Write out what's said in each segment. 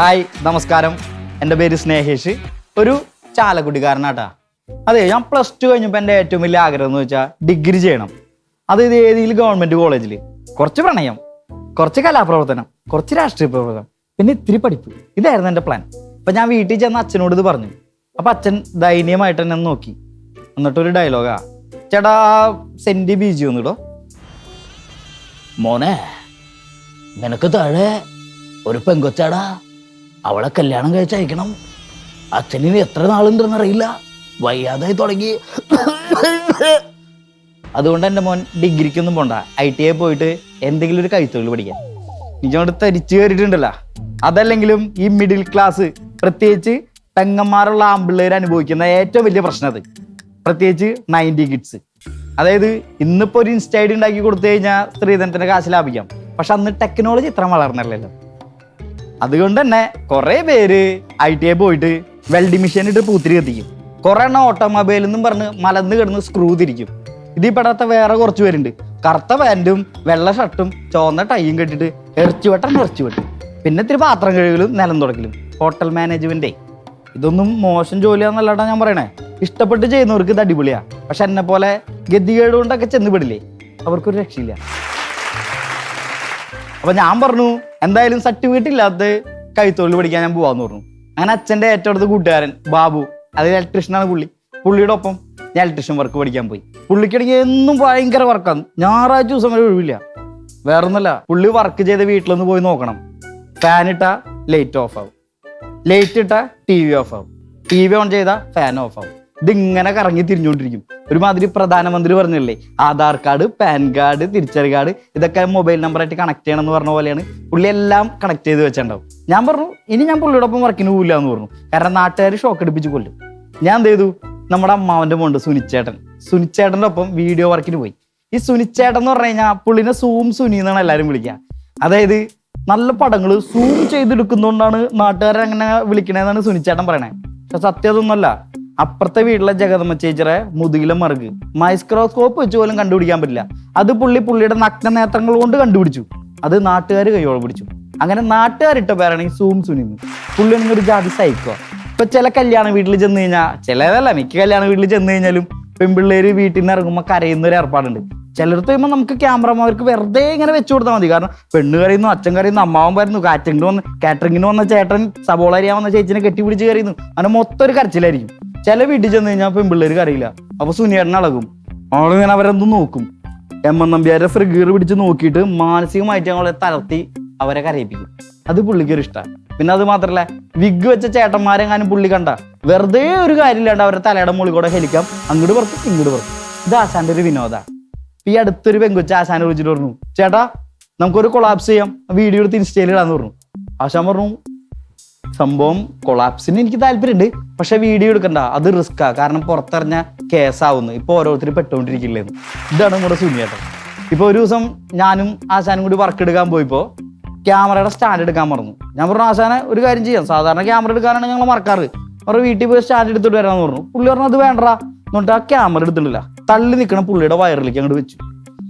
Hi നമസ്കാരം. എന്റെ പേര് സ്നേഹേഷ്. ഒരു ചാലക്കുടിക്കാരനാട്ടാ. അതെ ഞാൻ പ്ലസ് ടു കഴിഞ്ഞപ്പോൾ എന്റെ ഏറ്റവും വലിയ ആഗ്രഹം എന്ന് വെച്ചാൽ ഡിഗ്രി ചെയ്യണം. അത് ഇത് ഏതെങ്കിലും ഗവൺമെന്റ് കോളേജിൽ കുറച്ച് പ്രണയം കുറച്ച് കലാപ്രവർത്തനം കുറച്ച് രാഷ്ട്രീയ പ്രവർത്തനം പിന്നെ ഇത്തിരി പഠിപ്പ്. ഇതായിരുന്നു എന്റെ പ്ലാൻ അപ്പം ഞാൻ വീട്ടിൽ ചെന്ന് അച്ഛനോട് ഇത് പറഞ്ഞു. അപ്പം അച്ഛൻ ദയനീയമായിട്ട് എന്നെ നോക്കി. എന്നിട്ടൊരു ഡയലോഗാ ചേട്ടാ സെന്റി ബീജി ഒന്നിടോ മോനെ നിനക്ക് താഴെ ഒരു പെങ്കൊച്ചാടാ. അവളെ കല്യാണം കഴിച്ചയക്കണം. അച്ഛനിന് എത്ര നാളുണ്ടെന്ന് അറിയില്ല വയ്യാതായി തുടങ്ങി. അതുകൊണ്ട് എന്റെ മോൻ ഡിഗ്രിക്കൊന്നും പോണ്ട. ഐ ടി ഐ പോയിട്ട് എന്തെങ്കിലും ഒരു കൈത്തൊഴിൽ പഠിക്കാൻ നിജോട് തരിച്ചു കയറിയിട്ടുണ്ടല്ലോ. അതല്ലെങ്കിലും ഈ മിഡിൽ ക്ലാസ് പ്രത്യേകിച്ച് പെങ്ങന്മാരുള്ള ആമ്പിള്ളേർ അനുഭവിക്കുന്ന ഏറ്റവും വലിയ പ്രശ്നം അത്. പ്രത്യേകിച്ച് നയന്റി കിഡ്സ് അതായത് ഇന്നിപ്പോ ഒരു ഇൻസ്റ്റൈഡ് ഉണ്ടാക്കി കൊടുത്തു കഴിഞ്ഞാൽ സ്ത്രീധനത്തിന്റെ കാശ് ലാഭിക്കാം. പക്ഷെ അന്ന് ടെക്നോളജി ഇത്ര വളർന്നല്ലോ അതുകൊണ്ട് തന്നെ കുറെ പേര് ഐ ടി ഐ പോയിട്ട് വെൽഡിംഗ് മെഷീൻ ഇട്ട് പൂത്തിരി കത്തിക്കും. കുറെ എണ്ണം ഓട്ടോമൊബൈൽ എന്നും പറഞ്ഞ് മലന്ന് കിടന്ന് സ്ക്രൂ തിരിക്കും. ഇതിൽ പെടാത്ത വേറെ കുറച്ച് പേരുണ്ട്. കറുത്ത പാന്റും വെള്ള ഷർട്ടും ചുവന്ന ടൈയും കെട്ടിട്ട് ഇറച്ചി വെട്ടം ഇറച്ചി വെട്ടും. പിന്നെ ഇത്തിരി പാത്രം കഴുകലും നിലം തുടക്കലും ഹോട്ടൽ മാനേജ്മെന്റേ ഇതൊന്നും മോശം ജോലിയാന്നല്ലാട്ടാ ഞാൻ പറയണേ. ഇഷ്ടപ്പെട്ട് ചെയ്യുന്നവർക്ക് ഇത് അടിപൊളിയാ. പക്ഷെ എന്നെ പോലെ ഗതികേട് കൊണ്ടൊക്കെ ചെന്ന് പെടില്ലേ? അവർക്കൊരു രക്ഷയില്ല. അപ്പൊ ഞാൻ പറഞ്ഞു എന്തായാലും സർട്ടിഫിക്കറ്റ് ഇല്ലാത്ത കൈത്തൊഴിൽ പഠിക്കാൻ ഞാൻ പോവാന്ന് പറഞ്ഞു. അങ്ങനെ അച്ഛന്റെ ഏറ്റവും അടുത്ത കൂട്ടുകാരൻ ബാബു അത് ഇലക്ട്രീഷ്യനാണ് പുള്ളി. പുള്ളിയുടെ ഒപ്പം ഞാൻ ഇലക്ട്രീഷ്യൻ വർക്ക് പഠിക്കാൻ പോയി. പുള്ളിക്കിടയ്ക്ക് എന്നും ഭയങ്കര വർക്കാണ് ഞായറാഴ്ച ദിവസം വരെ ഒഴിവില്ല. വേറൊന്നുമല്ല പുള്ളി വർക്ക് ചെയ്ത വീട്ടിലൊന്ന് പോയി നോക്കണം. ഫാൻ ഇട്ടാ ലൈറ്റ് ഓഫ് ആവും. ലൈറ്റ് ഇട്ടാ ടി വി ഓഫ് ആവും. ടി വി ഓൺ ചെയ്താൽ ഫാൻ ഓഫ് ആവും. ഇതിങ്ങനെ കറങ്ങി തിരിഞ്ഞുകൊണ്ടിരിക്കും. ഒരുമാതിരി പ്രധാനമന്ത്രി പറഞ്ഞില്ലേ? ആധാർ കാർഡ് പാൻ കാർഡ് തിരിച്ചറി കാർഡ് ഇതൊക്കെ മൊബൈൽ നമ്പറായിട്ട് കണക്ട് ചെയ്യണം എന്ന് പറഞ്ഞ പോലെയാണ്. പുള്ളി എല്ലാം കണക്ട് ചെയ്ത് വെച്ചിട്ടുണ്ടാവും. ഞാൻ പറഞ്ഞു ഇനി ഞാൻ പുള്ളിയോടൊപ്പം വർക്കിന് പോകില്ല എന്ന് പറഞ്ഞു. കാരണം നാട്ടുകാർ ഷോക്ക് അടിപ്പിച്ച് കൊല്ലും. ഞാൻ എന്ത് ചെയ്തു? നമ്മുടെ അമ്മാവന്റെ മോണ്ട് സുനിച്ചേട്ടൻ. സുനിച്ചേട്ടന്റെ ഒപ്പം വീഡിയോ വർക്കിന് പോയി. ഈ സുനിച്ചേട്ടൻ എന്ന് പറഞ്ഞു കഴിഞ്ഞാൽ പുള്ളിനെ സൂം സുനി എന്നാണ് എല്ലാവരും വിളിക്കുക. അതായത് നല്ല പടങ്ങൾ സൂം ചെയ്തെടുക്കുന്നതുകൊണ്ടാണ് നാട്ടുകാരെ അങ്ങനെ വിളിക്കണേന്നാണ് സുനിച്ചേട്ടൻ പറയണേ. പക്ഷെ സത്യം അതൊന്നുമല്ല. അപ്പുറത്തെ വീട്ടിലെ ജഗതമ്മ ചേച്ചിയുടെ മുതുകിലെ മറുക്. മൈസ്ക്രോസ്കോപ്പ് വെച്ച് പോലും കണ്ടുപിടിക്കാൻ പറ്റില്ല. അത് പുള്ളി പുള്ളിയുടെ നഗ്ന നേത്രങ്ങൾ കൊണ്ട് കണ്ടുപിടിച്ചു. അത് നാട്ടുകാർ കൈയോളം പിടിച്ചു. അങ്ങനെ നാട്ടുകാരിട്ട പേരാണെങ്കിൽ സൂം സുനിന്ന് പുള്ളി ഒരു ജാതി സൈക്കോ. ഇപ്പൊ ചില കല്യാണ വീട്ടിൽ ചെന്ന് കഴിഞ്ഞാൽ ചിലതല്ല മിക്ക കല്യാണ വീട്ടിൽ ചെന്ന് കഴിഞ്ഞാലും പെൺപിള്ളേര് വീട്ടിൽ നിന്ന് ഇറങ്ങുമ്പോൾ കരയുന്ന ഒരു ഏർപ്പാടുണ്ട്. ചിലടത്ത് കഴിയുമ്പോൾ നമുക്ക് ക്യാമറമാർക്ക് വെറുതെ ഇങ്ങനെ വെച്ചു കൊടുത്താൽ മതി. കാരണം പെണ്ണ് കരയുന്നു അച്ഛൻ കരയുന്നു അമ്മാവൻ വരുന്നു കാറ്ററിംഗിന് വന്ന് കാറ്ററിംഗിന് വന്ന ചേട്ടൻ സബോള അരിയാൻ വന്ന ചേച്ചിനെ കെട്ടിപ്പിടിച്ച് കരയുന്നു. അങ്ങനെ മൊത്തം ഒരു കരച്ചിലായിരിക്കും. ചില വീട്ടിൽ ചെന്ന് കഴിഞ്ഞാൽ പെൺപിള്ളേര് കരയില്ല. അപ്പൊ സുനിയേട്ടൻ അളകും. അവളിങ്ങനെ അവരെന്തും നോക്കും. എം എൻ നമ്പ്യാരെ ഫ്രിഗീർ പിടിച്ച് നോക്കിയിട്ട് മാനസികമായിട്ട് അവളെ തളർത്തി അവരെ കരയിപ്പിക്കും. അത് പുള്ളിക്ക് ഒരു ഇഷ്ടമാണ് പിന്നെ അത് മാത്രല്ല വിഗ് വെച്ച ചേട്ടന്മാരെങ്ങാനും പുള്ളി കണ്ട വെറുതെ ഒരു കാര്യമില്ലാണ്ട് അവരെ തലയുടെ മുകളിൽ കൂടെ ഹെലിക്കാം അങ്ങോട്ട് പറക്കും ഇങ്ങോട്ട് പറക്കും ഇത് ആശാന്റെ ഒരു വിനോദമാണ് ഈ അടുത്തൊരു പെങ്കുച്ച ആശാനെ വിളിച്ചിട്ട് പറഞ്ഞു ചേട്ടാ നമുക്കൊരു കൊളാപ്സ് ചെയ്യാം. വീഡിയോ എടുത്ത് ഇൻസ്റ്റയിൽ ഇടാന്ന് പറഞ്ഞു. ആശാൻ പറഞ്ഞു സംഭവം കൊളാപ്സിന് എനിക്ക് താല്പര്യമുണ്ട് പക്ഷെ വീഡിയോ എടുക്കണ്ട. അത് റിസ്ക്കാ കാരണം പുറത്തറിഞ്ഞ കേസാവുന്നു ഇപ്പൊ ഓരോരുത്തർ പെട്ടുകൊണ്ടിരിക്കില്ലേന്ന് ഇതാണ് നമ്മുടെ സുനിയേട്ടൻ ഇപ്പൊ ഒരു ദിവസം ഞാനും ആശാനും കൂടി വർക്ക് എടുക്കാൻ പോയപ്പോൾ ക്യാമറയുടെ സ്റ്റാൻഡ് എടുക്കാൻ മറന്നു. ഞാൻ പറഞ്ഞു ആശാനെ ഒരു കാര്യം ചെയ്യാം. സാധാരണ ക്യാമറ എടുക്കാനാണ് ഞങ്ങൾ മറക്കാറ്. അവരുടെ വീട്ടിൽ പോയി സ്റ്റാൻഡ് എടുത്തിട്ട് വരാമെന്ന് പറഞ്ഞു. പുള്ളി പറഞ്ഞു അത് വേണ്ടടാ. എന്നിട്ട് ആ ക്യാമറ എടുത്തിട്ടില്ല. തള്ളി നിൽക്കണ പുള്ളിയുടെ വയറിലേക്ക് അങ്ങോട്ട് വെച്ചു.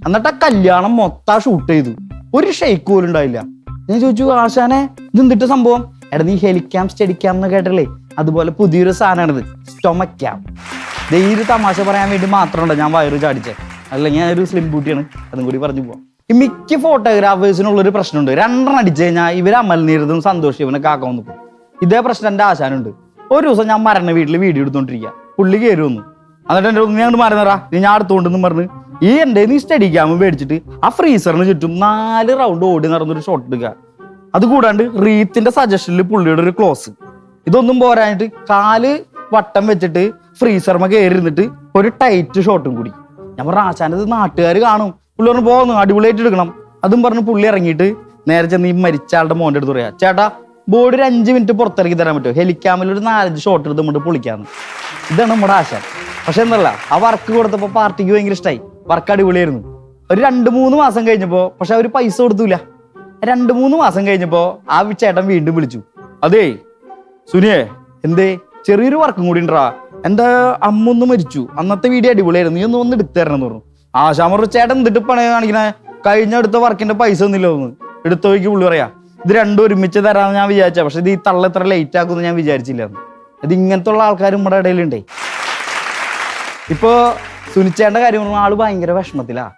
എന്നിട്ട് ആ കല്യാണം മൊത്തം ഷൂട്ട് ചെയ്തു. ഒരു ഷെയ്ക്ക് പോലും ഉണ്ടായില്ല. ഞാൻ ചോദിച്ചു ആശാനെ ഇത് എന്തിട്ട് സംഭവം? എടാ നീ ഹെലിക്കാം സ്റ്റഡിക്കാം എന്ന് കേട്ടില്ലേ അതുപോലെ പുതിയൊരു സാധനമാണിത്. സ്റ്റൊമക് ക്യാം ഈ തമാശ പറയാൻ വേണ്ടി മാത്രമുണ്ട്. ഞാൻ വയറ് ചാടിച്ചേ. അല്ലെങ്കിൽ ഞാൻ ഒരു സ്ലിം ബൂട്ടിയാണ് അതും കൂടി പറഞ്ഞു പോവാം. ഈ മിക്ക ഫോട്ടോഗ്രാഫേഴ്സിനുള്ളൊരു പ്രശ്നമുണ്ട്. രണ്ടെണ്ണം അടിച്ചു കഴിഞ്ഞാൽ ഇവർ അമൽനീരതും സന്തോഷം ഇവനെ കാക്കാൻ നിൽക്കും ഇതേ പ്രശ്നം എന്റെ ആശാനുണ്ട്. ഒരു ദിവസം ഞാൻ മരണ വീട്ടിൽ വീഡിയോ എടുത്തോണ്ടിരിക്കുക പുള്ളി കയറി വന്നു. എന്നിട്ട് എന്റെ ഒന്നും അങ്ങോട്ട് മരുന്നറാ നീ ഞാൻ അടുത്തോണ്ടെന്നും പറഞ്ഞ് ഈ എന്റെ നീ സ്റ്റഡി ക്യാമ് മേടിച്ചിട്ട് ആ ഫ്രീസറിന് ചുറ്റും നാല് റൗണ്ട് ഓടി നടന്നൊരു ഷോട്ട് എടുക്കുക അത് കൂടാണ്ട് റീത്തിന്റെ സജഷനിൽ പുള്ളിയുടെ ഒരു ക്ലോസ് ഇതൊന്നും പോരാഞ്ഞിട്ട് കാൽ വട്ടം വെച്ചിട്ട് ഫ്രീസർമ കയറി ഇരുന്നിട്ട് ഒരു ടൈറ്റ് ഷോട്ടും കൂടി. ഞാൻ പറഞ്ഞു ആശാനത് നാട്ടുകാർ കാണും. പുള്ളി പറഞ്ഞു പോകുന്നു അടിപൊളിയായിട്ട് എടുക്കണം. അതും പറഞ്ഞു പുള്ളി ഇറങ്ങിയിട്ട് നേരെ ചെന്ന് ഈ മരിച്ച ആളുടെ മോന്റെ അടുത്ത് പറയാം ചേട്ടാ ബോഡി ഒരു അഞ്ച് മിനിറ്റ് പുറത്തിറക്കി തരാൻ പറ്റുമോ? ഹെലിക്കാമിൽ ഒരു നാലഞ്ച് ഷോട്ട് എടുത്ത് നമ്മൾ പൊളിക്കാന്ന്. ഇതാണ് നമ്മുടെ ആശ പക്ഷെ എന്നല്ല ആ വർക്ക് കൊടുത്തപ്പോൾ പാർട്ടിക്ക് ഭയങ്കര ഇഷ്ടമായി വർക്ക് അടിപൊളിയായിരുന്നു. ഒരു രണ്ട് മൂന്ന് മാസം കഴിഞ്ഞപ്പോ പക്ഷെ അവർ പൈസ കൊടുത്തൂല. രണ്ട് മൂന്ന് മാസം കഴിഞ്ഞപ്പോ ആ ചേട്ടൻ വീണ്ടും വിളിച്ചു. അതേ സുനിയെ എന്തേ? ചെറിയൊരു വർക്കും കൂടി ഉണ്ടാ എന്റെ അമ്മ ഒന്ന് മരിച്ചു. അന്നത്തെ വീഡിയോ അടിപൊളിയായിരുന്നു. നീ ഒന്ന് ഒന്ന് എടുത്തു തരണം എന്ന് പറഞ്ഞു. ആശാമർ ചേട്ടൻ എന്തിട്ട് പണ കാണിക്കണേ? കഴിഞ്ഞ അടുത്ത വർക്കിന്റെ പൈസ ഒന്നില്ല ഒന്ന്? നോക്കി പുള്ളി പറയാ. ഇത് രണ്ടും ഒരുമിച്ച് തരാമെന്ന് ഞാൻ വിചാരിച്ച. പക്ഷെ ഇത് ഈ തള്ള ഇത്ര ലേറ്റ് ആക്കുമെന്ന് ഞാൻ വിചാരിച്ചില്ലായിരുന്നു. ഇത് ഇങ്ങനത്തെ ഉള്ള ആൾക്കാരും നമ്മുടെ ഇടയിലുണ്ടേ. ഇപ്പോ സുനിച്ചേട്ടന്റെ കാര്യം പറഞ്ഞാൽ ആൾ ഭയങ്കര വിഷമത്തിലാ.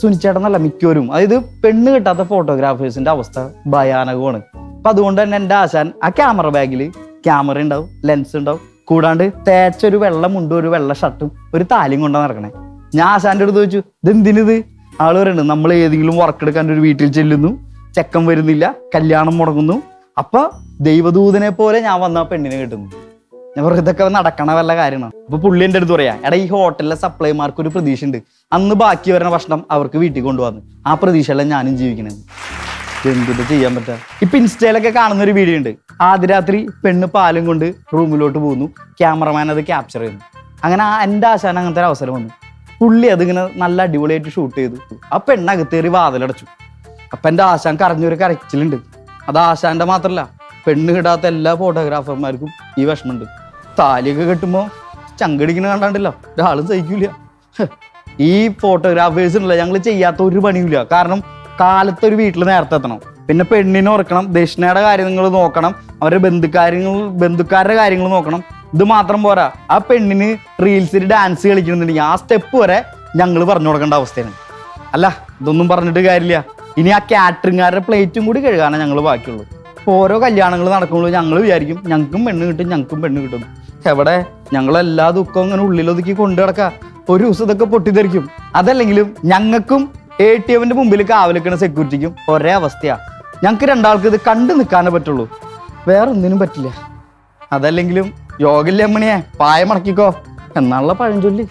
സുനിച്ചേട്ടനല്ല മിക്കവരും. അതായത് പെണ്ണ് കിട്ടാത്ത ഫോട്ടോഗ്രാഫേഴ്സിന്റെ അവസ്ഥ ഭയാനകമാണ്. അപ്പൊ അതുകൊണ്ട് തന്നെ എന്റെ ആശാൻ ആ ക്യാമറ ബാഗിൽ ക്യാമറ ഉണ്ടാവും ലെൻസ് ഉണ്ടാവും കൂടാണ്ട് തേച്ച ഒരു വെള്ള മുണ്ടും ഒരു വെള്ള ഷർട്ടും ഒരു താലിയും കൊണ്ടാ നടക്കണേ. ഞാൻ ആശാന്റെ അടുത്ത് ചോദിച്ചു ഇതെന്തിനിത് ആൾ പറയുന്നത് നമ്മൾ ഏതെങ്കിലും വർക്ക് എടുക്കാൻ ഒരു വീട്ടിൽ ചെല്ലുന്നു ചെക്കം വരുന്നില്ല കല്യാണം മുടങ്ങുന്നു. അപ്പൊ ദൈവദൂതനെ പോലെ ഞാൻ വന്ന പെണ്ണിനെ കിട്ടുന്നു. ഞാൻ ഇതൊക്കെ നടക്കണ വല്ല കാര്യമാണ്? അപ്പൊ പുള്ളി എന്റെ അടുത്ത് പറയാ എടാ ഈ ഹോട്ടലിലെ സപ്ലൈമാർക്ക് ഒരു പ്രതീക്ഷ ഉണ്ട് അന്ന് ബാക്കി വരുന്ന ഭക്ഷണം അവർക്ക് വീട്ടിൽ കൊണ്ടുവന്നു. ആ പ്രതീക്ഷയെല്ലാം ഞാനും ജീവിക്കണത്. എന്തിട്ട് ചെയ്യാൻ പറ്റാ? ഇപ്പൊ ഇൻസ്റ്റയിലൊക്കെ കാണുന്ന ഒരു വീഡിയോ ഉണ്ട്. ആദ്യ രാത്രി പെണ്ണ് പാലും കൊണ്ട് റൂമിലോട്ട് പോകുന്നു. ക്യാമറമാൻ അത് ക്യാപ്ചർ ചെയ്യുന്നു. അങ്ങനെ ആ എന്റെ ആശാൻ അങ്ങനത്തെ ഒരു അവസരം വന്നു. പുള്ളി അതിങ്ങനെ നല്ല അടിപൊളിയായിട്ട് ഷൂട്ട് ചെയ്തു. ആ പെണ്ണകത്തേറി വാതിലടച്ചു. അപ്പൊ എന്റെ ആശാൻ കരഞ്ഞൊരു കരച്ചിലുണ്ട്. അത് ആശാന്റെ മാത്രല്ല പെണ്ണ് കിട്ടാത്ത എല്ലാ ഫോട്ടോഗ്രാഫർമാർക്കും ഈ വിഷമമുണ്ട്. താലിയൊക്കെ കെട്ടുമ്പോൾ ചങ്കടിക്കണ കണ്ടാണ്ടല്ലോ. ഒരാളും സഹിക്കൂല. ഈ ഫോട്ടോഗ്രാഫേഴ്സ് ഉണ്ടല്ലോ ഞങ്ങൾ ചെയ്യാത്ത ഒരു പണിയില്ല കാരണം കാലത്ത് ഒരു വീട്ടിൽ നേരത്തെ എത്തണം. പിന്നെ പെണ്ണിനെ ഉറക്കണം ദക്ഷിണയുടെ കാര്യങ്ങൾ നോക്കണം. അവരുടെ ബന്ധുക്കാര്യങ്ങൾ ബന്ധുക്കാരുടെ കാര്യങ്ങൾ നോക്കണം. ഇത് മാത്രം പോരാ. ആ പെണ്ണിന് റീൽസിൽ ഡാൻസ് കളിക്കണമെന്നുണ്ടെങ്കിൽ ആ സ്റ്റെപ്പ് വരെ ഞങ്ങൾ പറഞ്ഞു കൊടുക്കേണ്ട അവസ്ഥയാണ്. അല്ല ഇതൊന്നും പറഞ്ഞിട്ട് കാര്യമില്ല. ഇനി ആ കാറ്ററിംഗുകാരുടെ പ്ലേറ്റും കൂടി കഴുകാനാണ് ഞങ്ങൾ ബാക്കിയുള്ളൂ. ഇപ്പൊ ഓരോ കല്യാണങ്ങൾ നടക്കുമ്പോൾ ഞങ്ങൾ വിചാരിക്കും ഞങ്ങൾക്കും പെണ്ണ് കിട്ടും ഞങ്ങൾക്കും പെണ്ണ് കിട്ടും. എവിടെ? ഞങ്ങൾ എല്ലാ ദുഃഖവും ഇങ്ങനെ ഉള്ളിലൊതുക്കി കൊണ്ടു കിടക്ക ഒരു ദിവസം ഇതൊക്കെ പൊട്ടിത്തെറിക്കും. അതല്ലെങ്കിലും ഞങ്ങൾക്കും എ ടി എമ്മിന്റെ മുമ്പിൽ കാവലിക്കണ സെക്യൂരിറ്റിക്കും ഒരേ അവസ്ഥയാ. ഞങ്ങൾക്ക് രണ്ടാൾക്ക് ഇത് കണ്ടു നിൽക്കാനേ പറ്റുള്ളൂ. വേറെ ഒന്നിനും പറ്റില്ല. അതല്ലെങ്കിലും യോഗയില്ലമ്മണിയെ പായ മടക്കിക്കോ. എന്നുള്ള പഴഞ്ചൊല്ലി.